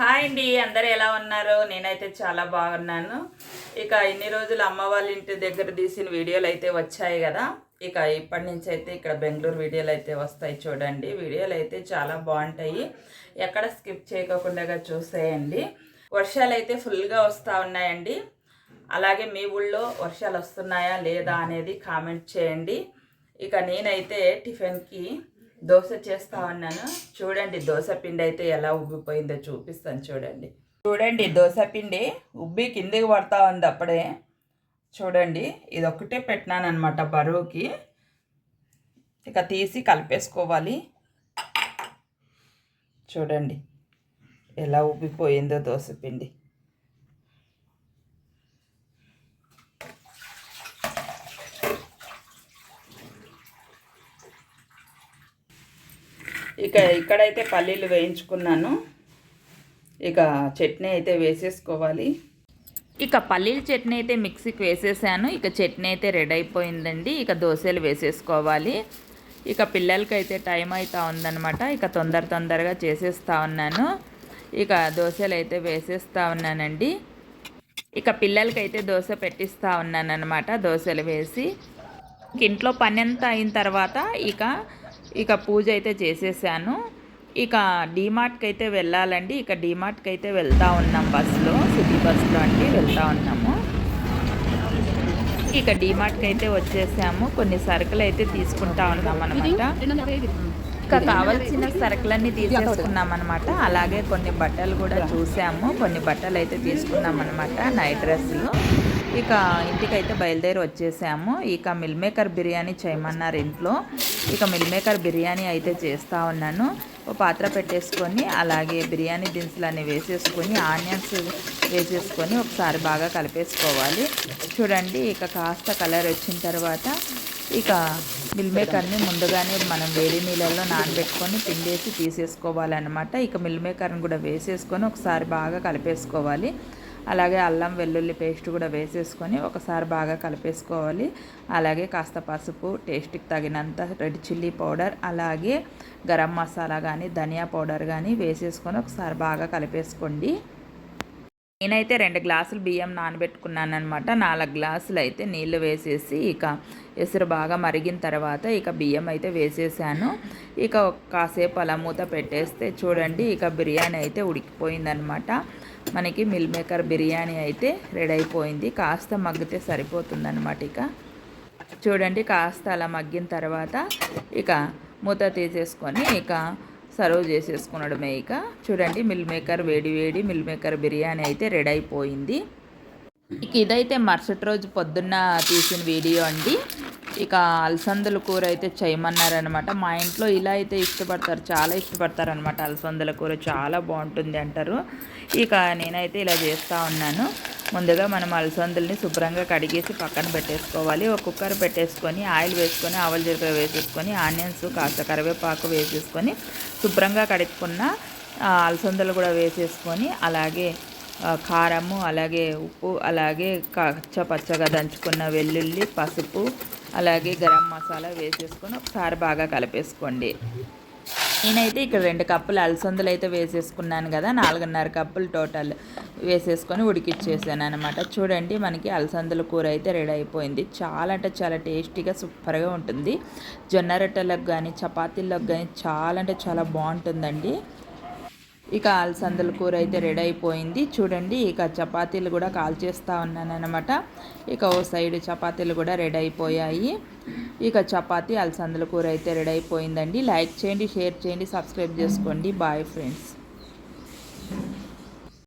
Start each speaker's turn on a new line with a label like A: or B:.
A: Hi అండి అందరు ఎలా ఉన్నారు? నేనైతే చాలా బాగున్నాను. ఇక ఇన్ని రోజులు అమ్మ వాళ్ళ ఇంటి దగ్గర తీసిన వీడియోలు అయితే వచ్చాయి కదా. ఇక ఇప్పటి నుంచి అయితే ఇక్కడ బెంగళూరు వీడియోలు అయితే వస్తాయి చూడండి. వీడియోలు అయితే చాలా బాగుంటాయి. ఎక్కడ స్కిప్ చేయకుండా చూసేయండి. వర్షాలు అయితే ఫుల్గా వస్తూ ఉన్నాయండి. అలాగే మీ ఊళ్ళో వర్షాలు వస్తున్నాయా లేదా అనేది కామెంట్ చేయండి. ఇక నేనైతే టిఫిన్కి దోశ చేస్తా ఉన్నాను. చూడండి దోశ పిండి అయితే ఎలా ఉబ్బిపోయిందో చూపిస్తాను చూడండి. చూడండి దోశ పిండి ఉబ్బి కిందికి పడతా ఉంది అప్పుడే. చూడండి ఇది ఒక్కటే పెట్టినాను అనమాట బరువుకి. ఇక తీసి కలిపేసుకోవాలి. చూడండి ఎలా ఉబ్బిపోయిందో దోశ పిండి. ఇక ఇక్కడైతే పల్లీలు వేయించుకున్నాను. ఇక చట్నీ అయితే వేసేసుకోవాలి. ఇక పల్లీల చట్నీ అయితే మిక్సీకి వేసేసాను. ఇక చట్నీ అయితే రెడీ అయిపోయిందండి. ఇక దోశలు వేసేసుకోవాలి. ఇక పిల్లలకి అయితే టైం అవుతా ఉందనమాట ఇక తొందర తొందరగా చేసేస్తా ఉన్నాను. ఇక దోశలు అయితే వేసేస్తా ఉన్నానండి. ఇక పిల్లలకైతే దోశ పెట్టిస్తూ ఉన్నాను అనమాట దోశలు వేసి. ఇంట్లో పని అంతా అయిన తర్వాత ఇక ఇక పూజ అయితే చేసేసాను. ఇక డీమార్ట్కి అయితే వెళ్ళాలండి. ఇక డీమార్ట్కి అయితే వెళ్తూ ఉన్నాం బస్సులో. సిటీ బస్సులో అండి వెళ్తూ ఉన్నాము. ఇక డీమార్ట్కి అయితే వచ్చేసాము. కొన్ని సరుకులు అయితే తీసుకుంటా ఉన్నాం అనమాట ఇక కావాల్సిన సరుకులన్నీ తీసేసుకున్నాం అనమాట అలాగే కొన్ని బట్టలు కూడా చూసాము. కొన్ని బట్టలు అయితే తీసుకున్నాం అనమాట నైట్ డ్రెస్సులు. ఇక ఇంటికైతే బయలుదేరి వచ్చేసాము. ఇక మిల్ మేకర్ బిర్యానీ చేయమన్నారు ఇంట్లో. ఇక మిల్ మేకర్ బిర్యానీ అయితే చేస్తూ ఉన్నాను. ఒక పాత్ర పెట్టేసుకొని అలాగే బిర్యానీ దినుసులన్నీ వేసేసుకొని ఆనియన్స్ వేసేసుకొని ఒకసారి బాగా కలిపేసుకోవాలి. చూడండి ఇక కాస్త కలర్ వచ్చిన తర్వాత ఇక మిల్ మేకర్ని ముందుగానే మనం వేడి నీళ్ళల్లో నానబెట్టుకొని పిండేసి తీసేసుకోవాలన్నమాట. ఇక మిల్ మేకర్ని కూడా వేసేసుకొని ఒకసారి బాగా కలిపేసుకోవాలి. అలాగే అల్లం వెల్లుల్లి పేస్ట్ కూడా వేసేసుకొని ఒకసారి బాగా కలిపేసుకోవాలి. అలాగే కాస్త పసుపు టేస్ట్కి తగినంత రెడ్ చిల్లీ పౌడర్ అలాగే గరం మసాలా కానీ ధనియా పౌడర్ కానీ వేసేసుకొని ఒకసారి బాగా కలిపేసుకోండి. నేనైతే రెండు గ్లాసులు బియ్యం నానబెట్టుకున్నాను అనమాట నాలుగు గ్లాసులు అయితే నీళ్ళు వేసేసి ఇక ఎసురు బాగా మరిగిన తర్వాత ఇక బియ్యం అయితే వేసేసాను. ఇక కాసేపు అలా మూత పెట్టేస్తే చూడండి ఇక బిర్యానీ అయితే ఉడికిపోయిందనమాట మనకి మిల్ మేకర్ బిర్యానీ అయితే రెడీ అయిపోయింది. కాస్త మగ్గితే సరిపోతుందన్నమాట ఇక. చూడండి కాస్త అలా మగ్గిన తర్వాత ఇక మూత తీసేసుకొని ఇక సర్వ్ చేసేసుకునడమే ఇక. చూడండి మిల్ మేకర్ వేడి వేడి మిల్ మేకర్ బిర్యానీ అయితే రెడీ అయిపోయింది. ఇక ఇదైతే మరుసటి రోజు పొద్దున్న తీసిన వీడియో అండి. ఇక అలసందల కూర అయితే చేయమన్నారనమాట మా ఇంట్లో ఇలా అయితే ఇష్టపడతారు చాలా ఇష్టపడతారు అనమాట అలసందల కూర. చాలా బాగుంటుంది అంటారు. ఇక నేనైతే ఇలా చేస్తూ ఉన్నాను. ముందుగా మనం అలసందల్ని శుభ్రంగా కడిగేసి పక్కన పెట్టేసుకోవాలి. ఒక కుక్కర్ పెట్టేసుకొని ఆయిల్ వేసుకొని ఆవల జీలకర్ర వేసేసుకొని ఆనియన్స్ కాస్త కరివేపాకు వేసేసుకొని శుభ్రంగా కడుక్కున్న అలసందలు కూడా వేసేసుకొని అలాగే కారము అలాగే ఉప్పు అలాగే కచ్చ పచ్చగా దంచుకున్న వెల్లుల్లి పసుపు అలాగే గరం మసాలా వేసేసుకొని ఒకసారి బాగా కలిపేసుకోండి. నేనైతే ఇక్కడ రెండు కప్పులు అలసందలు అయితే వేసేసుకున్నాను కదా నాలుగున్నర కప్పులు టోటల్ వేసేసుకొని ఉడికిచ్చేసాను అనమాట చూడండి మనకి అలసందల కూర అయితే రెడీ అయిపోయింది. చాలా అంటే చాలా టేస్టీగా సూపర్గా ఉంటుంది. జొన్న రొట్టెలకు కానీ చపాతీలకు కానీ చాలా అంటే చాలా బాగుంటుందండి. ఇక అలసందల కూర అయితే రెడీ అయిపోయింది. చూడండి ఇక చపాతీలు కూడా కాల్ చేస్తూ ఉన్నాను ఇక ఓ సైడ్ చపాతీలు కూడా రెడీ అయిపోయాయి. ఇక చపాతీ అలసందల కూర అయితే రెడీ అయిపోయిందండి. లైక్ చేయండి షేర్ చేయండి సబ్స్క్రైబ్ చేసుకోండి. Bye friends.